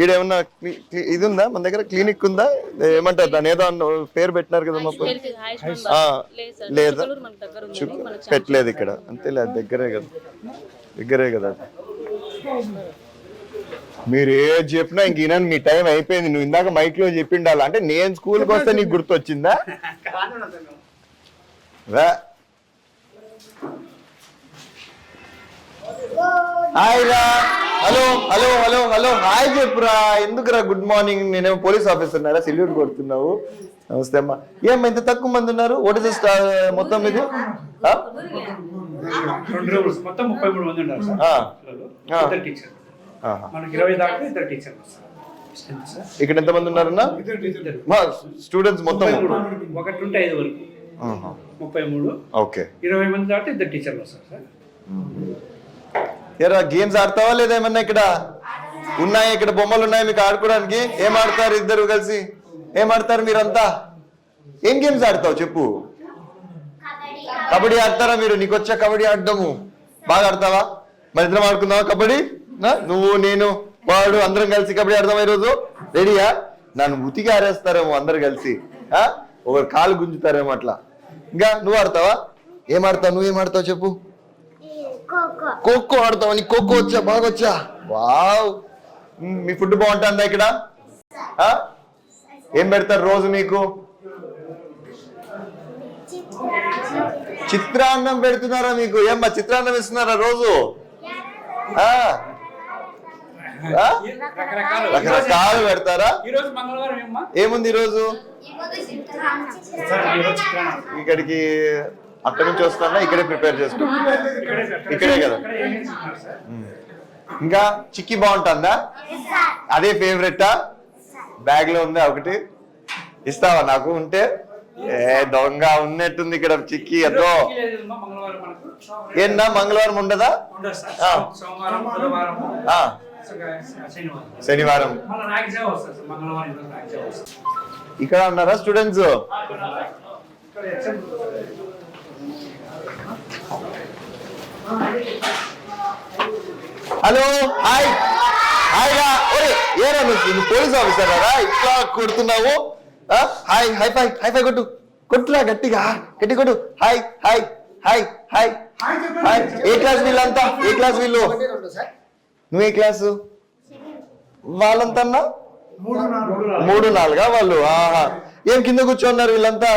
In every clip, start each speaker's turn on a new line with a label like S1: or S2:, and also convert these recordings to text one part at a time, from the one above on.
S1: ఈడేమన్నా ఇది ఉందా మన దగ్గర క్లినిక్ ఉందా? ఏమంటారు దాని ఏదో అన్న పేరు పెట్టినారు కదా మా
S2: హెల్త్ ఆయుష్మాన్
S1: ఆ,
S2: భారత్ లేదు.
S1: పెట్టలేదు ఇక్కడ. అంతేలే దగ్గరే కదా. దగ్గరే కదా. మీరు ఏది చెప్పినా ఇంక ఈయన మీ టైం అయిపోయింది. నువ్వు ఇందాక మైక్లో చెప్పిండాలి? అంటే నేను స్కూల్కి వస్తే నీకు గుర్తొచ్చిందా? రా. హాయ్ రా hello hello hello hello. Hi చెప్పురా. ఎందుకురా గుడ్ మార్నింగ్? నేనేమో పోలీస్ ఆఫీసర్ నారా సెల్యూట్ కొడుతున్నావు. నమస్తే అమ్మా. ఏమ్మా ఇంత తక్కువ మంది ఉన్నారు? ఓట్ ఇస్ మొత్తం
S3: ముప్పై మూడు మంది ఉన్నారు సార్. టీచర్. మనకి ఇరవై దాకా ఇద్దరు టీచర్లు
S1: ఇక్కడ ఎంత మంది ఉన్నారన్నా?
S3: ఇద్దరు
S1: మా స్టూడెంట్స్ మొత్తం.
S3: ఒకటి ఐదు వరకు. ముప్పై మూడు.
S1: ఓకే.
S3: ఇరవై మంది దాటి ఇద్దరు టీచర్లు వస్తారు సార్.
S1: ఎరా గేమ్స్ ఆడతావా లేదా ఏమన్నా ఇక్కడ? ఉన్నాయి ఇక్కడ బొమ్మలు ఉన్నాయి మీకు ఆడుకోవడానికి. ఏం ఆడతారు ఇద్దరు కలిసి? ఏం ఆడతారు మీరంతా? ఏం గేమ్స్ ఆడతావు చెప్పు. కబడ్డీ ఆడతారా మీరు? నీకు వచ్చా కబడ్డీ ఆడడము. బాగా ఆడతావా? మరి ఇద్దరం ఆడుకుందావా కబడ్డీ? నువ్వు నేను వాడు అందరం కలిసి కబడ్డీ ఆడదామా ఈరోజు? రెడీయా? నన్ను ఉతికి ఆరేస్తారేమో అందరు కలిసి. ఒకరు కాలు గుంజుతారేమో అట్లా. ఇంకా నువ్వు ఆడతావా? ఏం ఆడతావు? నువ్వేం ఆడతావు చెప్పు. ఖోఖో. ఆడతావా నీకు ఖోఖో వచ్చా బాగా వచ్చా? వావ్. మ్, ఫుడ్ బాగుంటుందా ఇక్కడ? ఏం పెడతారు రోజు మీకు? చిత్రాన్నం పెడుతున్నారా మీకు? ఏమ్మా చిత్రాన్నం ఇస్తున్నారా రోజు?
S3: రకరకాల.
S1: పెడతారా?
S3: ఈ రోజు మంగళవారం ఏమ్మా?
S1: ఏముంది ఈరోజు. ఇక్కడికి అక్కడి నుంచి వస్తానా? ఇక్కడే ప్రిపేర్ చేసుకో.
S3: ఇక్కడే
S1: కదా. ఇంకా చిక్కీ బాగుంటుందా? అదే ఫేవరెటా బ్యాగ్లో ఉందా ఒకటి? ఇస్తావా నాకు? ఉంటే? ఏ దొంగ ఉన్నట్టుంది ఇక్కడ చిక్కీ.
S3: మనకు
S1: ఏందా? మంగళవారం ఉండదా?
S3: శనివారం.
S1: ఇక్కడ ఉన్నారా స్టూడెంట్స్
S3: ఇక్కడ ఎగ్జామ్
S1: హలో హాయ్. హాయ్ రా ఒరే ఏరా నువ్వు? పోలీస్ ఆఫీసర్ రా ఇట్లా కొడుతున్నావు? Hi high five high five కొట్టు. కొట్టురా గట్టిగా. గట్టి కొట్టు. Hi hi hi hi. Hi A class వీళ్ళంతా? ఏ క్లాస్ వీళ్ళు? నువ్వు ఏ క్లాసు? వాళ్ళంతా అన్నా? మూడు నాలుగా వాళ్ళు? ఆహా. ఏం కింద కూర్చోన్నారు వీళ్ళంతా?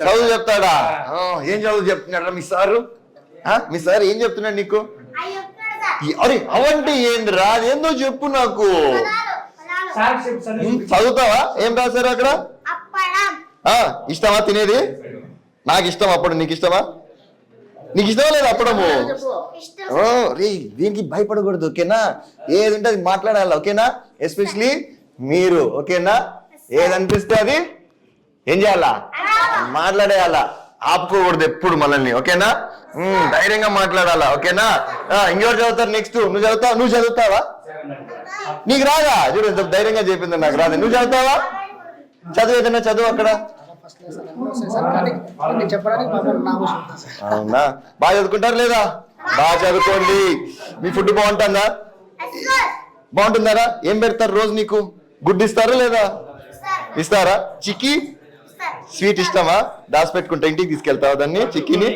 S3: చదువు
S1: చెప్తాడా. ఆ, ఏం చదువు చెప్తున్నాడా మీ సారు? ఆ, మీ సార్ ఏం చెప్తున్నాడు నీకు? అరే అవంటే ఏందిరా చెప్పు నాకు.
S3: సార్ చెప్పు
S1: ఉమ్, చదువుతావా? ఏం రాశారు అక్కడ? ఆ ఇష్టమా తినేది? నాకు ఇష్టం అప్పుడు నీకు ఇష్టమా? నీకు ఇష్టమా లేదు అప్పుడము? రే దీనికి భయపడకూడదు ఓకేనా? ఏది ఉంటే అది మాట్లాడాలి ఓకేనా? ఎస్పెషలీ మీరు ఓకేనా? ఏది అనిపిస్తే అది ఏం చేయాలా? మాట్లాడేయాలా? ఆపుకోకూడదు ఎప్పుడు మనల్ని ఓకేనా? ధైర్యంగా మాట్లాడాలా ఓకేనా? ఇంకెవరు చదువుతారు నెక్స్ట్ నువ్వు చదువుతావు? నువ్వు చదువుతావా? నీకు రాదా? చూడు ధైర్యంగా చెప్పింది నాకు రాదు. నువ్వు చదువుతావా? చదువు ఏదైనా చదువు అక్కడ. అవునా? బాగా చదువుకుంటారు లేదా? బాగా చదువుకోండి. మీ ఫుడ్ బాగుంటుందా? బాగుంటుందారా? ఏం పెడతారు రోజు నీకు? గుడ్ ఇస్తారా లేదా? ఇస్తారా? చిక్కీ? స్వీట్ ఇష్టమా? దాచి పెట్టుకుంటా ఇంటికి తీసుకెళ్తావా దాన్ని? చిక్కీని?